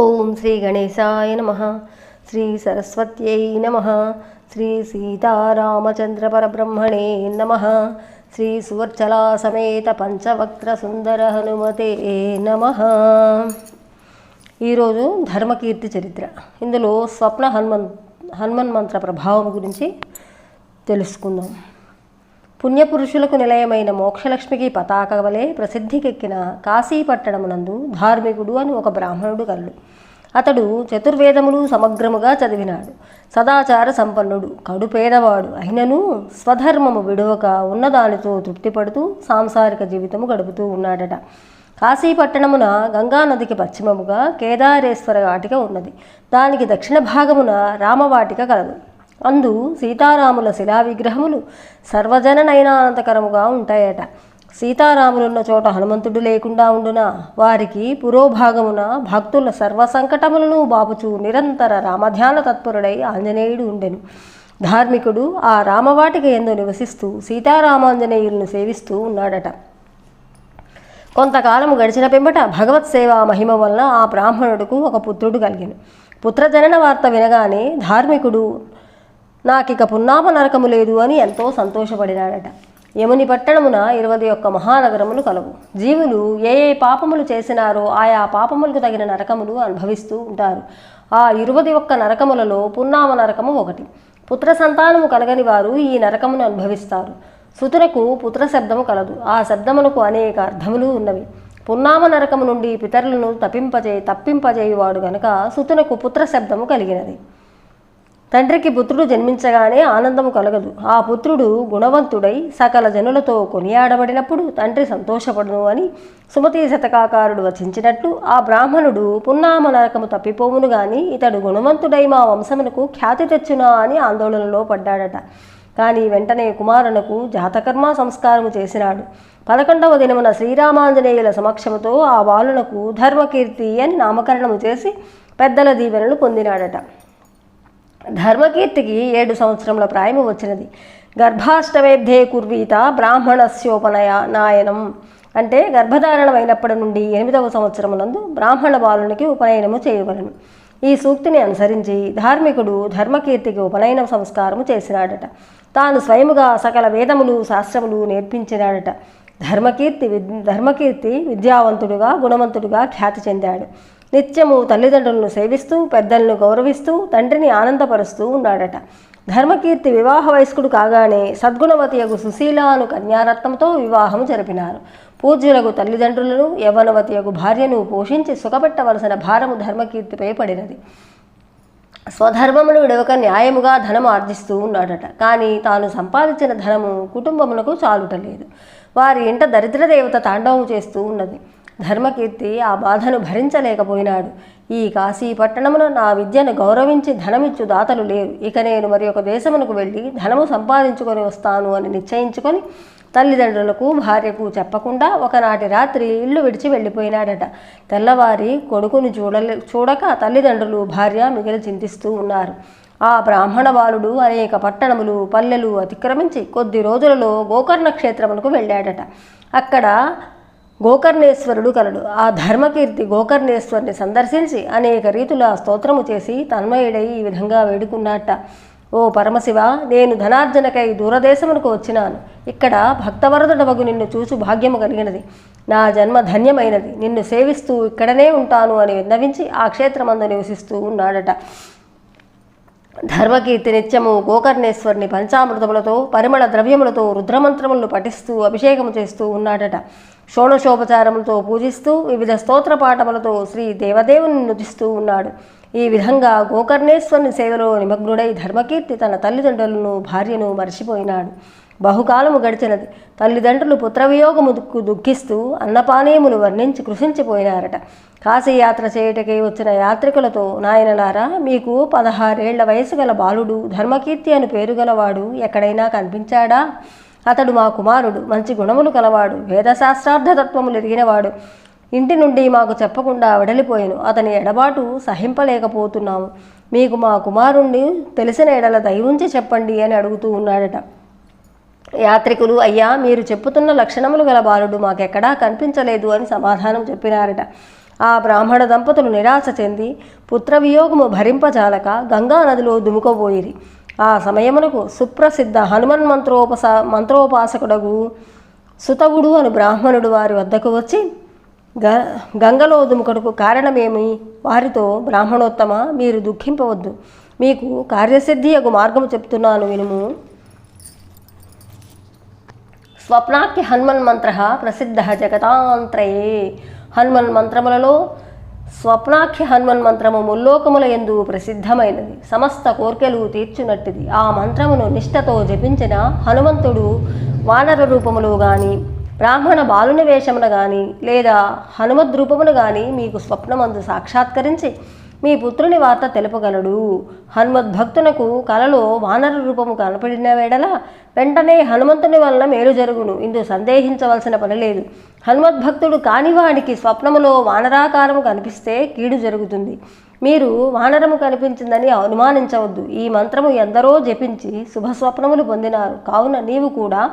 ఓం శ్రీ గణేశాయ నమ. శ్రీ సరస్వత్యై నమ. శ్రీ సీతారామచంద్ర పరబ్రహ్మణే నమ. శ్రీ సువర్చలా సమేత పంచవక్త్ర సుందర హనుమతే నమ. ఈరోజు ధర్మకీర్తి చరిత్ర. ఇందులో స్వప్న హనుమన్ హనుమన్ మంత్ర ప్రభావం గురించి తెలుసుకుందాం. పుణ్యపురుషులకు నిలయమైన మోక్షలక్ష్మికి పతాక వలె ప్రసిద్ధికెక్కిన కాశీపట్టణమునందు ధార్మికుడు అని ఒక బ్రాహ్మణుడు కలడు. అతడు చతుర్వేదములు సమగ్రముగా చదివినాడు. సదాచార సంపన్నుడు కడు పేదవాడు అయినను స్వధర్మము విడువక ఉన్నదానితో తృప్తిపడుతూ సాంసారిక జీవితము గడుపుతూ ఉన్నాడట. కాశీపట్టణమున గంగానదికి పశ్చిమముగా కేదారేశ్వర వాటిక ఉన్నది. దానికి దక్షిణ భాగమున రామవాటిక కలదు. అందు సీతారాముల శిలా విగ్రహములు సర్వజననయనానంతకరముగా ఉంటాయట. సీతారాములున్న చోట హనుమంతుడు లేకుండా ఉండున? వారికి పురోభాగమున భక్తుల సర్వ సంకటములను బాపుచు నిరంతర రామధ్యాన తత్పరుడై ఆంజనేయుడు ఉండెను. ధార్మికుడు ఆ రామవాటిక ఎందు నివసిస్తూ సీతారామాంజనేయులను సేవిస్తూ ఉన్నాడట. కొంతకాలము గడిచిన పిమ్మట భగవత్ సేవా మహిమ వలన ఆ బ్రాహ్మణుడుకు ఒక పుత్రుడు కలిగాను. పుత్రజనన వార్త వినగానే ధార్మికుడు నాకిక పున్నామ నరకము లేదు అని ఎంతో సంతోషపడినాడట. యముని పట్టణమున ఇరవై ఒక్క మహానగరములు కలవు. జీవులు ఏ ఏ పాపములు చేసినారో ఆయా పాపములకు తగిన నరకములు అనుభవిస్తూ ఉంటారు. ఆ ఇరవై ఒక్క నరకములలో పున్నామ నరకము ఒకటి. పుత్ర సంతానము కలగని వారు ఈ నరకమును అనుభవిస్తారు. సుతునకు పుత్ర శబ్దము కలదు. ఆ శబ్దమునకు అనేక అర్థములు ఉన్నవి. పున్నామ నరకము నుండి పితరులను తప్పింపజే తప్పింపజేయువాడు గనుక సుతునకు పుత్ర శబ్దము కలిగినది. తండ్రికి పుత్రుడు జన్మించగానే ఆనందము కలగదు. ఆ పుత్రుడు గుణవంతుడై సకల జనులతో కొనియాడబడినప్పుడు తండ్రి సంతోషపడును అని సుమతి శతకాకారుడు వచించినట్లు ఆ బ్రాహ్మణుడు పున్నామ నరకము తప్పిపోవును గాని ఇతడు గుణవంతుడై మా వంశమునకు ఖ్యాతి తెచ్చునా అని ఆందోళనలో పడ్డాడట. కానీ వెంటనే కుమారునకు జాతకర్మ సంస్కారము చేసినాడు. పదకొండవ దినమున శ్రీరామాంజనేయుల సమక్షముతో ఆ బాలునకు ధర్మకీర్తి అని నామకరణము చేసి పెద్దల దీవెనలు పొందినాడట. ధర్మకీర్తికి ఏడు సంవత్సరముల ప్రాయము వచ్చినది. గర్భాష్టమేబ్ధే కుర్వీత బ్రాహ్మణస్యోపనయ నాయనం. అంటే గర్భధారణమైనప్పటి నుండి ఎనిమిదవ సంవత్సరమునందు బ్రాహ్మణ బాలునికి ఉపనయనము చేయవలను. ఈ సూక్తిని అనుసరించి ధార్మికుడు ధర్మకీర్తికి ఉపనయన సంస్కారము చేసినాడట. తాను స్వయముగా సకల వేదములు శాస్త్రములు నేర్పించినాడట. ధర్మకీర్తి విద్ ధర్మకీర్తి విద్యావంతుడుగా గుణవంతుడుగా ఖ్యాతి చెందాడు. నిత్యము తల్లిదండ్రులను సేవిస్తూ పెద్దలను గౌరవిస్తూ తండ్రిని ఆనందపరుస్తూ ఉన్నాడట. ధర్మకీర్తి వివాహ వయస్కుడు కాగానే సద్గుణవతియగు సుశీలాను కన్యారత్నంతో వివాహము జరిపినారు. పూజ్యులకు తల్లిదండ్రులను యవ్వనవతియగు భార్యను పోషించి సుఖపెట్టవలసిన భారము ధర్మకీర్తిపై పడినది. స్వధర్మమును విడవక న్యాయముగా ధనము ఆర్జిస్తూ ఉన్నాడట. కానీ తాను సంపాదించిన ధనము కుటుంబమునకు చాలుటలేదు. వారి ఇంట దరిద్ర దేవత తాండవం చేస్తూ ఉన్నది. ధర్మకీర్తి ఆ బాధను భరించలేకపోయినాడు. ఈ కాశీపట్టణమును నా విద్యను గౌరవించి ధనమిచ్చు దాతలు లేరు. ఇక నేను మరి ఒక దేశమునకు వెళ్ళి ధనము సంపాదించుకొని వస్తాను అని నిశ్చయించుకొని తల్లిదండ్రులకు భార్యకు చెప్పకుండా ఒకనాటి రాత్రి ఇల్లు విడిచి వెళ్ళిపోయినాడట. తెల్లవారి కొడుకును చూడలే చూడక తల్లిదండ్రులు భార్య మిగిలి చింతిస్తూ ఉన్నారు. ఆ బ్రాహ్మణ బాలుడు అనేక పట్టణములు పల్లెలు అతిక్రమించి కొద్ది రోజులలో గోకర్ణ క్షేత్రమునకు వెళ్ళాడట. అక్కడ గోకర్ణేశ్వరుడు కలడు. ఆ ధర్మకీర్తి గోకర్ణేశ్వరుని సందర్శించి అనేక రీతుల స్తోత్రము చేసి తన్మయుడై ఈ విధంగా వేడుకున్నట్ట ఓ పరమశివ నేను ధనార్జనకై దూరదేశమునకు వచ్చినాను. ఇక్కడ భక్తవరదుడవగు నిన్ను చూచు భాగ్యము కలిగినది. నా జన్మ ధన్యమైనది. నిన్ను సేవిస్తూ ఇక్కడనే ఉంటాను అని విన్నవించి ఆ క్షేత్రమందు నివసిస్తూ ఉన్నాడట. ధర్మకీర్తి నిత్యము గోకర్ణేశ్వరుని పంచామృతములతో పరిమళ ద్రవ్యములతో రుద్రమంత్రములను పఠిస్తూ అభిషేకము చేస్తూ ఉన్నాడట. షోడశోపచారములతో పూజిస్తూ వివిధ స్తోత్ర పాఠములతో శ్రీ దేవదేవుని నుదిస్తూ ఉన్నాడు. ఈ విధంగా గోకర్ణేశ్వరుని సేవలో నిమగ్నుడై ధర్మకీర్తి తన తల్లిదండ్రులను భార్యను మర్చిపోయినాడు. బహుకాలము గడిచినది. తల్లిదండ్రులు పుత్రవియోగముకు దుఃఖిస్తూ అన్నపానీయములు వర్ణించి కృషించిపోయినారట. కాశీయాత్ర చేయుటకై వచ్చిన యాత్రికులతో నాయనలారా మీకు పదహారేళ్ళ వయసు గల బాలుడు ధర్మకీర్తి అని పేరు గలవాడు ఎక్కడైనా కనిపించాడా? అతడు మా కుమారుడు మంచి గుణములు కలవాడు వేదశాస్త్రార్థతత్వములు ఎరిగినవాడు. ఇంటి నుండి మాకు చెప్పకుండా వెడలిపోయాను. అతని ఎడబాటు సహింపలేకపోతున్నాము. మీకు మా కుమారుణ్ణి తెలిసిన ఎడల దయవుంచి చెప్పండి అని అడుగుతూ ఉన్నాడట. యాత్రికులు అయ్యా మీరు చెప్పుతున్న లక్షణములు గల బాలుడు మాకెక్కడా కనిపించలేదు అని సమాధానం చెప్పినారట. ఆ బ్రాహ్మణ దంపతులు నిరాశ చెంది పుత్రవియోగము భరింపజాలక గంగా నదిలో ఆ సమయమునకు సుప్రసిద్ధ హనుమన్ మంత్రోపస మంత్రోపాసకుడగు సుతవుడు అను బ్రాహ్మణుడు వారి వద్దకు వచ్చి గ గంగలో దుముకడుకు కారణమేమి? వారితో బ్రాహ్మణోత్తమ మీరు దుఃఖింపవద్దు. మీకు కార్యసిద్ధి యొక్క మార్గము చెప్తున్నాను వినుము. స్వప్నాఖ్య హనుమన్ మంత్ర ప్రసిద్ధ జగతాంత్రయే. హనుమన్ మంత్రములలో స్వప్నాఖ్య హనుమన్ మంత్రము ముల్లోకముల ఎందు ప్రసిద్ధమైనది. సమస్త కోర్కెలు తీర్చునట్టిది. ఆ మంత్రమును నిష్ఠతో జపించిన హనుమంతుడు వానర రూపములో గాని బ్రాహ్మణ బాలుని వేషమున గాని లేదా హనుమద్ రూపమును గాని మీకు స్వప్నమందు సాక్షాత్కరించి మీ పుత్రుని వార్త తెలుపగలడు. హనుమద్భక్తునకు కలలో వానర రూపము కనపడిన వేడల వెంటనే హనుమంతుని వలన మేలు జరుగును. ఇందు సందేహించవలసిన పని లేదు. హనుమద్భక్తుడు కానివాడికి స్వప్నములో వానరాకారము కనిపిస్తే కీడు జరుగుతుంది. మీరు వానరము కనిపించిందని అనుమానించవద్దు. ఈ మంత్రము ఎందరో జపించి శుభస్వప్నములు పొందినారు. కావున నీవు కూడా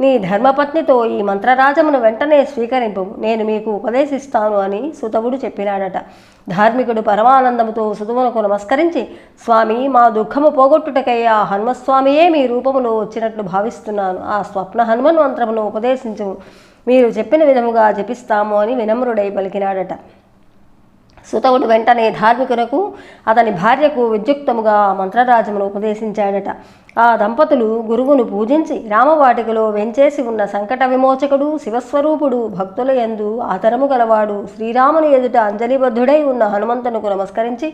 నీ ధర్మపత్నితో ఈ మంత్రరాజమును వెంటనే స్వీకరింపు. నేను మీకు ఉపదేశిస్తాను అని సుతవుడు చెప్పినాడట. ధార్మికుడు పరమానందముతో సుతమునకు నమస్కరించి స్వామి మా దుఃఖము పోగొట్టుటకై ఆ హనుమస్వామియే మీ రూపములో వచ్చినట్లు భావిస్తున్నాను. ఆ స్వప్న హనుమన్ మంత్రమును ఉపదేశించు మీరు చెప్పిన విధముగా జపిస్తాము అని వినమ్రుడై పలికినాడట. సుతవుడు వెంటనే ధార్మికునకు అతని భార్యకు విద్యుక్తముగా మంత్రరాజమును ఉపదేశించాడట. ఆ దంపతులు గురువును పూజించి రామవాటికలో వెంచేసి ఉన్న సంకట విమోచకుడు శివస్వరూపుడు భక్తుల యందు ఆదరము గలవాడు శ్రీరాముని ఎదుట అంజలిబద్ధుడై ఉన్న హనుమంతునకు నమస్కరించి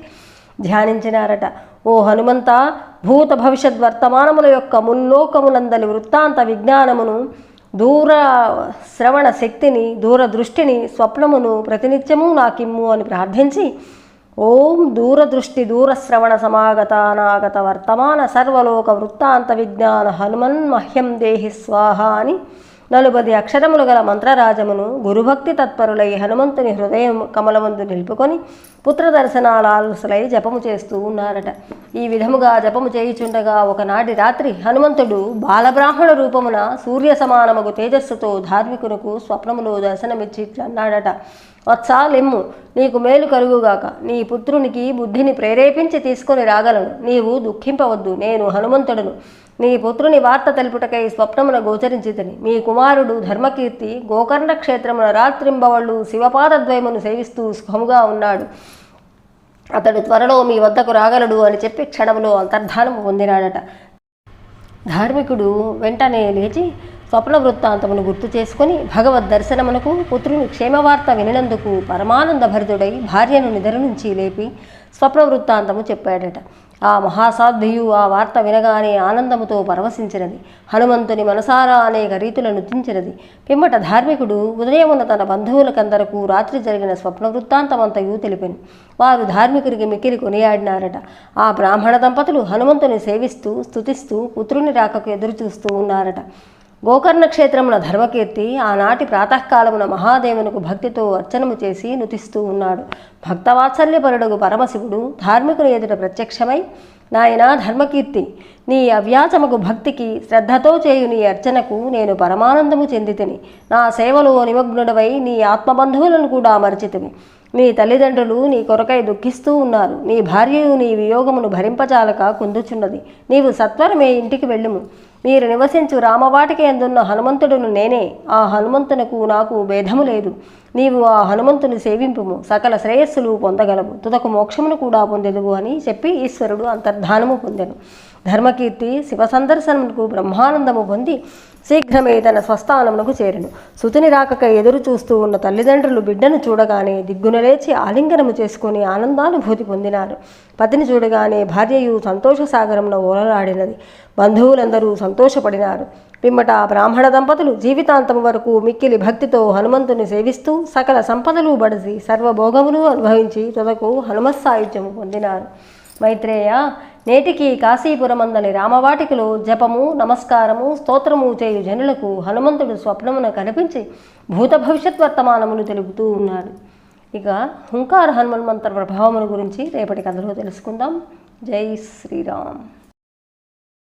ధ్యానించినారట. ఓ హనుమంత భూత భవిష్యత్ వర్తమానముల యొక్క ముల్లోకములందలి వృత్తాంత విజ్ఞానమును దూర శ్రవణ శక్తిని దూరదృష్టిని స్వప్నమును ప్రతినిత్యము నాకిమ్ము అని ప్రార్థించి ఓం దూరదృష్టి దూరశ్రవణ సమాగతానాగత వర్తమాన సర్వలోక వృత్తాంత విజ్ఞాన హనుమన్ మహ్యం దేహి స్వాహ అని నలుబది అక్షరములు గల మంత్రరాజమును గురుభక్తి తత్పరులై హనుమంతుని హృదయం కమలమందు నిలుపుకొని పుత్ర దర్శనాలసులై జపము చేస్తూ ఉన్నారట. ఈ విధముగా జపము చేయుచుండగా ఒకనాటి రాత్రి హనుమంతుడు బాలబ్రాహ్మణ రూపమున సూర్య సమానముగు తేజస్సుతో ధార్మికునకు స్వప్నములో దర్శనమిచ్చి అన్నాడట. వత్సాలిమ్ము నీకు మేలు కలుగుగాక. నీ పుత్రునికి బుద్ధిని ప్రేరేపించి తీసుకొని రాగలను. నీవు దుఃఖింపవద్దు. నేను హనుమంతుడను. నీ పుత్రుని వార్త తెలుపుటకై స్వప్నమున గోచరించితని. మీ కుమారుడు ధర్మకీర్తి గోకర్ణ క్షేత్రమున రాత్రింబవళ్ళు శివపాదద్వయమును సేవిస్తూ సుఖముగా ఉన్నాడు. అతడు త్వరలో మీ వద్దకు రాగలడు అని చెప్పి క్షణములో అంతర్ధానము పొందినాడట. ధార్మికుడు వెంటనే లేచి స్వప్న వృత్తాంతమును గుర్తు చేసుకుని భగవద్ దర్శనమునకు పుత్రుని క్షేమవార్త వినినందుకు పరమానంద భరితుడై భార్యను నిద్ర నుంచి లేపి స్వప్న వృత్తాంతము చెప్పాడట. ఆ మహాసాధ్వియు ఆ వార్త వినగానే ఆనందముతో పరవశించినది. హనుమంతుని మనసారా అనేక రీతులను నృత్యించినది పిమ్మట ధార్మికుడు ఉదయమున తన బంధువులకందరకు రాత్రి జరిగిన స్వప్న వృత్తాంతమంతయు తెలిపాను. వారు ధార్మికుడికి మిక్కిలి కొనియాడినారట. ఆ బ్రాహ్మణ దంపతులు హనుమంతుని సేవిస్తూ స్తుతిస్తూ పుత్రుని రాకకు ఎదురుచూస్తూ ఉన్నారట. గోకర్ణ క్షేత్రమున ధర్మకీర్తి ఆనాటి ప్రాతకాలమున మహాదేవునకు భక్తితో అర్చనము చేసి నుతిస్తూ ఉన్నాడు. భక్తవాత్సల్యపరుడుగు పరమశివుడు ధార్మికుల ఎదుట ప్రత్యక్షమై నాయనా ధర్మకీర్తి నీ అవ్యాసముకు భక్తికి శ్రద్ధతో చేయు నీ అర్చనకు నేను పరమానందము చెందితిని. నా సేవలో నిమగ్నుడవై నీ ఆత్మబంధువులను కూడా మరచితివి నీ తల్లిదండ్రులు నీ కొరకై దుఃఖిస్తూ ఉన్నారు. నీ భార్యయు నీ వియోగమును భరింపజాలక కుందుచున్నది. నీవు సత్వరమే ఇంటికి వెళ్ళుము. మీరు నివసించు రామవాటికి ఎందున్న హనుమంతుడును నేనే. ఆ హనుమంతునకు నాకు భేదము లేదు. నీవు ఆ హనుమంతుని సేవింపుము. సకల శ్రేయస్సులు పొందగలవు. తుదకు మోక్షమును కూడా పొందెదువు అని చెప్పి ఈశ్వరుడు అంతర్ధానము పొందెను. ధర్మకీర్తి శివ సందర్శనమునకు బ్రహ్మానందము పొంది శీఘ్రమే తన స్వస్థానమునకు చేరును. సుతిని రాకక ఎదురు చూస్తూ ఉన్న తల్లిదండ్రులు బిడ్డను చూడగానే దిగ్గున లేచి ఆలింగనము చేసుకుని ఆనందానుభూతి పొందినారు. పతిని చూడగానే భార్యయు సంతోష సాగరమున ఓలలాడినది బంధువులందరూ సంతోషపడినారు. పిమ్మట బ్రాహ్మణ దంపతులు జీవితాంతం వరకు మిక్కిలి భక్తితో హనుమంతుని సేవిస్తూ సకల సంపదలు బడిసి సర్వభోగములు అనుభవించి తుదకు హనుమత్సాయుధ్యము పొందినారు. మైత్రేయ నేటికి కాశీపురమందని రామవాటికలో జపము నమస్కారము స్తోత్రము చేయు జనులకు హనుమంతుడు స్వప్నమున కనిపించి భూత భవిష్యత్ వర్తమానములు తెలుపుతూ ఉన్నాడు ఇక హుంకార హనుమన్ మంత్ర ప్రభావముల గురించి రేపటి కథలో తెలుసుకుందాం. జై శ్రీరామ్.